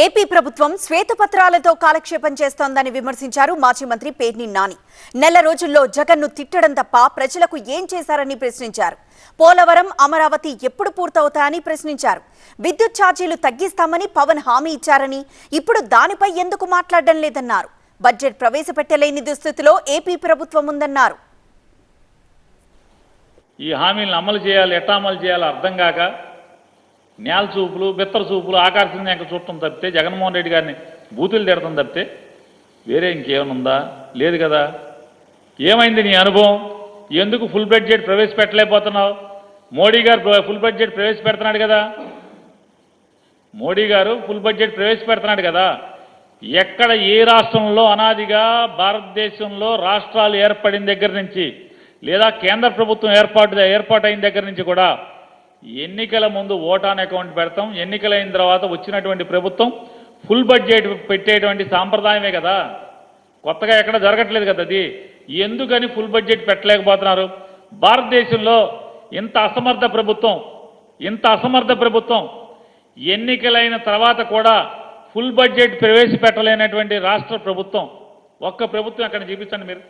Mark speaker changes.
Speaker 1: AP ప్రభుత్వం శ్వేతపత్రాలతో కాలక్షేపం చేస్తోందని విమర్శించారు మాజీ మంత్రి పేర్ని నాని. నెల రోజుల్లో జగన్ను తిట్టడం తప్ప ప్రజలకు ఏం చేశారని ప్రశ్నించారు. పోలవరం అమరావతి ఎప్పుడు పూర్తవుతాయని ప్రశ్నించారు. విద్యుత్ ఛార్జీలు తగ్గిస్తామని పవన్ హామీ ఇచ్చారని ఇప్పుడు దానిపై ఎందుకు మాట్లాడడం లేదన్నారు. బడ్జెట్ ప్రవేశపెట్టలేని దుస్థితిలో ఏపీ ప్రభుత్వం ఉందన్నారు.
Speaker 2: ఈ హామీలను అమలు చేయాలి ఎట్లా అమలు చేయాలో అర్థం కాక నేల చూపులు బిత్తర చూపులు ఆకర్షణ చూడటం తప్పితే జగన్మోహన్ రెడ్డి గారిని బూతులు తిడటం తప్పితే వేరే ఇంకేమైనా ఉందా? లేదు కదా. ఏమైంది నీ అనుభవం? ఎందుకు ఫుల్ బడ్జెట్ ప్రవేశపెట్టలేకపోతున్నావు? మోడీ గారు ఫుల్ బడ్జెట్ ప్రవేశపెడుతున్నాడు కదా. మోడీ గారు ఫుల్ బడ్జెట్ ప్రవేశపెడుతున్నాడు కదా. ఎక్కడ ఏ రాష్ట్రంలో అనాదిగా భారతదేశంలో రాష్ట్రాలు ఏర్పడిన దగ్గర నుంచి లేదా కేంద్ర ప్రభుత్వం ఏర్పాటు ఏర్పాటైన దగ్గర నుంచి కూడా ఎన్నికల ముందు ఓటాన్ అకౌంట్ పెడతాం. ఎన్నికలైన తర్వాత వచ్చినటువంటి ప్రభుత్వం ఫుల్ బడ్జెట్ పెట్టేటువంటి సాంప్రదాయమే కదా. కొత్తగా ఎక్కడ జరగట్లేదు కదా అది. ఎందుకని ఫుల్ బడ్జెట్ పెట్టలేకపోతున్నారు? భారతదేశంలో ఇంత అసమర్థ ప్రభుత్వం ఇంత అసమర్థ ప్రభుత్వం ఎన్నికలైన తర్వాత కూడా ఫుల్ బడ్జెట్ ప్రవేశపెట్టలేనటువంటి రాష్ట్ర ప్రభుత్వం. ఒక్క ప్రభుత్వం అక్కడ చూపించండి మీరు?